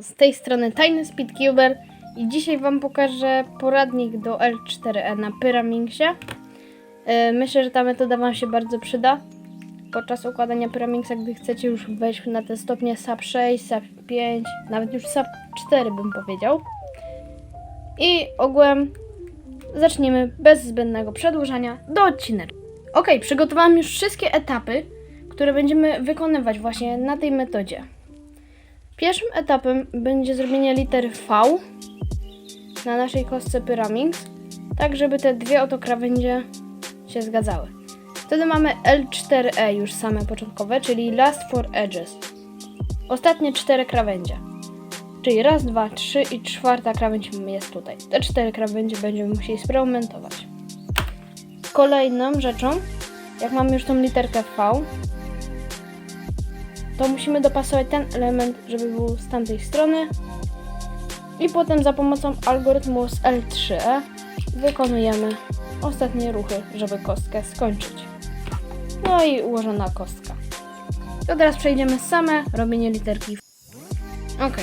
Z tej strony Tajny Speedcuber i dzisiaj Wam pokażę poradnik do L4E na Pyramingsie. Yy, Myślę, że ta metoda Wam się bardzo przyda podczas układania Pyramingsa, gdy chcecie już wejść na te stopnie SAP 6, SAP 5, nawet już SAP 4 bym powiedział. I ogółem zacznijmy bez zbędnego przedłużania do odcineczka. Ok, przygotowałam już wszystkie etapy, które będziemy wykonywać właśnie na tej metodzie. Pierwszym etapem będzie zrobienie litery V na naszej kostce Pyramix, tak żeby te dwie oto krawędzie się zgadzały. Wtedy mamy L4E już same początkowe, czyli Last Four Edges. Ostatnie cztery krawędzie. Czyli raz, dwa, trzy i czwarta krawędź jest tutaj. Te cztery krawędzie będziemy musieli spreaumentować. Kolejną rzeczą, jak mamy już tą literkę V, to musimy dopasować ten element, żeby był z tamtej strony. I potem za pomocą algorytmu z L3E wykonujemy ostatnie ruchy, żeby kostkę skończyć. No i ułożona kostka. To teraz przejdziemy same robienie literki. Ok,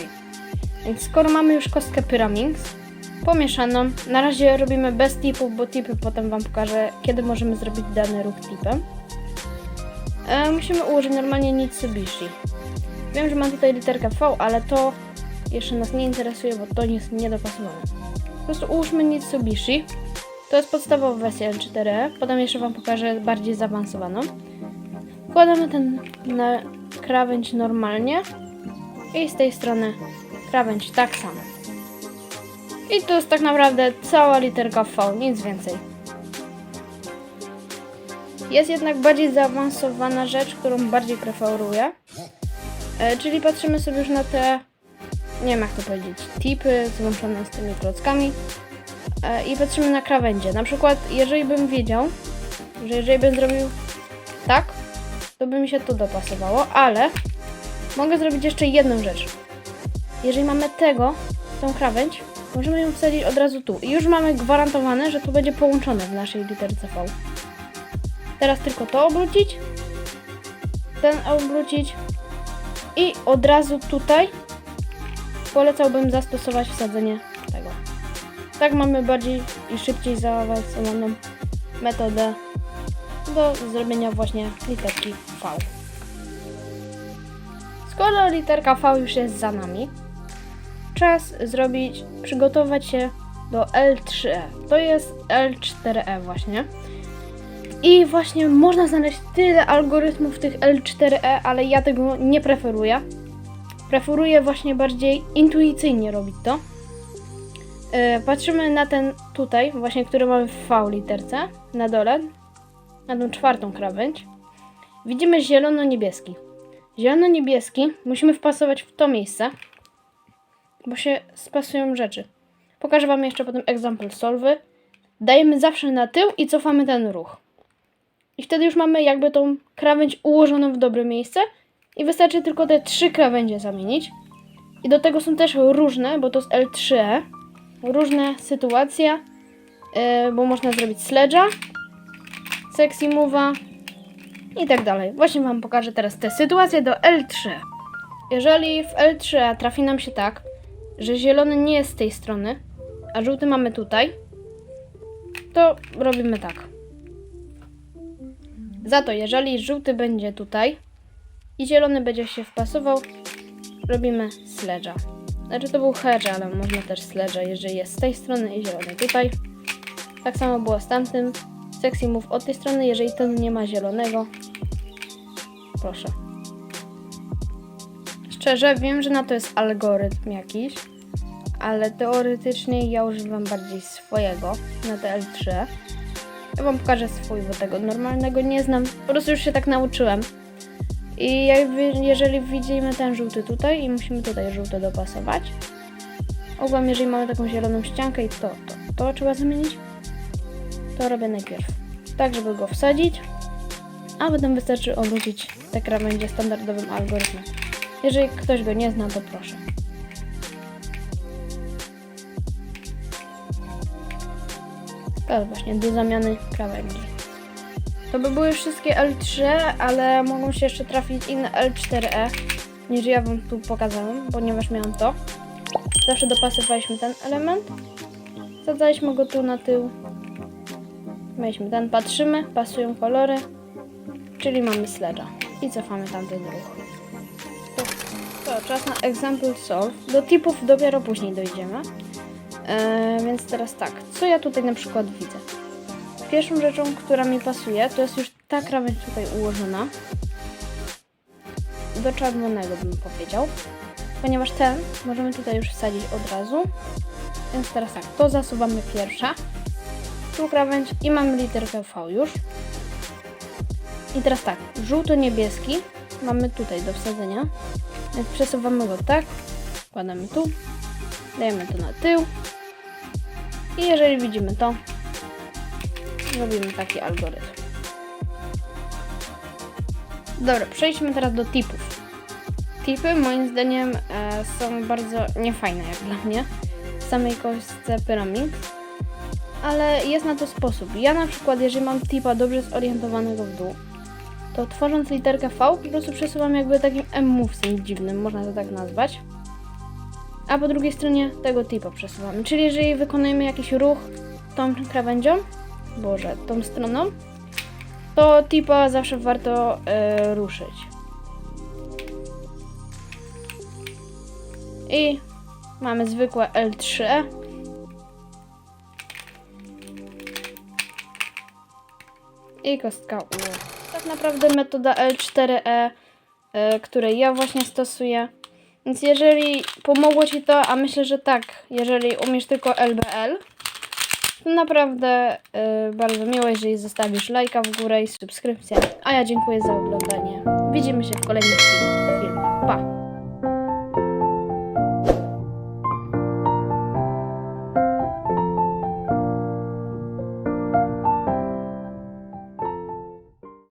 więc skoro mamy już kostkę Pyramix pomieszaną, na razie robimy bez tipów, bo tipy potem Wam pokażę, kiedy możemy zrobić dany ruch tipem. E, musimy ułożyć normalnie Mitsubishi. Wiem, że mam tutaj literkę V, ale to jeszcze nas nie interesuje, bo to jest niedopasowane. Po prostu ułóżmy Mitsubishi. To jest podstawowa wersja L4, potem jeszcze Wam pokażę bardziej zaawansowaną. Wkładamy ten na krawędź normalnie i z tej strony krawędź tak samo. I to jest tak naprawdę cała literka V, nic więcej. Jest jednak bardziej zaawansowana rzecz, którą bardziej preferuję. E, czyli patrzymy sobie już na te, nie wiem jak to powiedzieć, tipy złączone z tymi klockami. E, I patrzymy na krawędzie. Na przykład, jeżeli bym wiedział, że jeżeli bym zrobił tak, to by mi się to dopasowało, ale mogę zrobić jeszcze jedną rzecz. Jeżeli mamy tego, tą krawędź, możemy ją wsadzić od razu tu. I już mamy gwarantowane, że to będzie połączone w naszej literce V. Teraz tylko to obrócić, ten obrócić i od razu tutaj polecałbym zastosować wsadzenie tego. Tak mamy bardziej i szybciej zaawansowaną metodę do zrobienia właśnie literki V. Skoro literka V już jest za nami, czas zrobić, przygotować się do L3E. To jest L4E właśnie. I właśnie można znaleźć tyle algorytmów tych L4E, ale ja tego nie preferuję. Preferuję właśnie bardziej intuicyjnie robić to. Yy, patrzymy na ten tutaj, właśnie który mamy w V literce, na dole, na tą czwartą krawędź. Widzimy zielono-niebieski. Zielono-niebieski musimy wpasować w to miejsce, bo się spasują rzeczy. Pokażę Wam jeszcze potem example solwy. Dajemy zawsze na tył i cofamy ten ruch. I wtedy już mamy jakby tą krawędź ułożoną w dobre miejsce i wystarczy tylko te trzy krawędzie zamienić. I do tego są też różne, bo to jest L3E, różne sytuacje, yy, bo można zrobić sledge'a, sexy move'a i tak dalej. Właśnie Wam pokażę teraz te sytuacje do L3. Jeżeli w L3 trafi nam się tak, że zielony nie jest z tej strony, a żółty mamy tutaj, to robimy tak. Za to, jeżeli żółty będzie tutaj i zielony będzie się wpasował, robimy sledge'a. Znaczy to był hedge, ale można też sledge'a, jeżeli jest z tej strony i zielony tutaj. Tak samo było z tamtym. Sexy move od tej strony, jeżeli ten nie ma zielonego. Proszę. Szczerze, wiem, że na to jest algorytm jakiś, ale teoretycznie ja używam bardziej swojego na TL3. Ja wam pokażę swój, bo tego normalnego nie znam. Po prostu już się tak nauczyłem. I jeżeli widzimy ten żółty tutaj i musimy tutaj żółty dopasować. Ogólnie, jeżeli mamy taką zieloną ściankę i to, to, to trzeba zamienić, to robię najpierw tak, żeby go wsadzić, a potem wystarczy obrócić te krawędzie standardowym algorytmem. Jeżeli ktoś go nie zna, to proszę. Jest właśnie do zamiany krawędzi. To by były wszystkie L3, ale mogą się jeszcze trafić inne L4E, niż ja wam tu pokazałem, ponieważ miałam to. Zawsze dopasowaliśmy ten element. Zadaliśmy go tu na tył. Mieliśmy ten, patrzymy, pasują kolory, czyli mamy sledge'a. I cofamy tamten ruch. To, to czas na example solve. Do tipów dopiero później dojdziemy. Eee, więc teraz tak, co ja tutaj na przykład widzę? Pierwszą rzeczą, która mi pasuje, to jest już ta krawędź tutaj ułożona. Do czerwonego bym powiedział. Ponieważ ten możemy tutaj już wsadzić od razu. Więc teraz tak, to zasuwamy pierwsza. Tu krawędź i mamy literkę V już. I teraz tak, żółto-niebieski mamy tutaj do wsadzenia. Więc przesuwamy go tak, kładamy tu, dajemy to na tył. I jeżeli widzimy to, robimy taki algorytm. Dobra, przejdźmy teraz do tipów. Tipy moim zdaniem e, są bardzo niefajne jak dla mnie w samej kostce pyramid, ale jest na to sposób. Ja na przykład, jeżeli mam tipa dobrze zorientowanego w dół, to tworząc literkę V po prostu przesuwam jakby takim M-movesem dziwnym, można to tak nazwać. A po drugiej stronie tego tipa przesuwamy. Czyli jeżeli wykonujemy jakiś ruch tą krawędzią, boże, tą stroną, to tipa zawsze warto e, ruszyć. I mamy zwykłe L3. I kostka U. Tak naprawdę metoda L4E, e, której ja właśnie stosuję. Więc jeżeli pomogło Ci to, a myślę, że tak, jeżeli umiesz tylko LBL, to naprawdę y, bardzo miło, jeżeli zostawisz lajka w górę i subskrypcję. A ja dziękuję za oglądanie. Widzimy się w kolejnych film- filmach. Pa!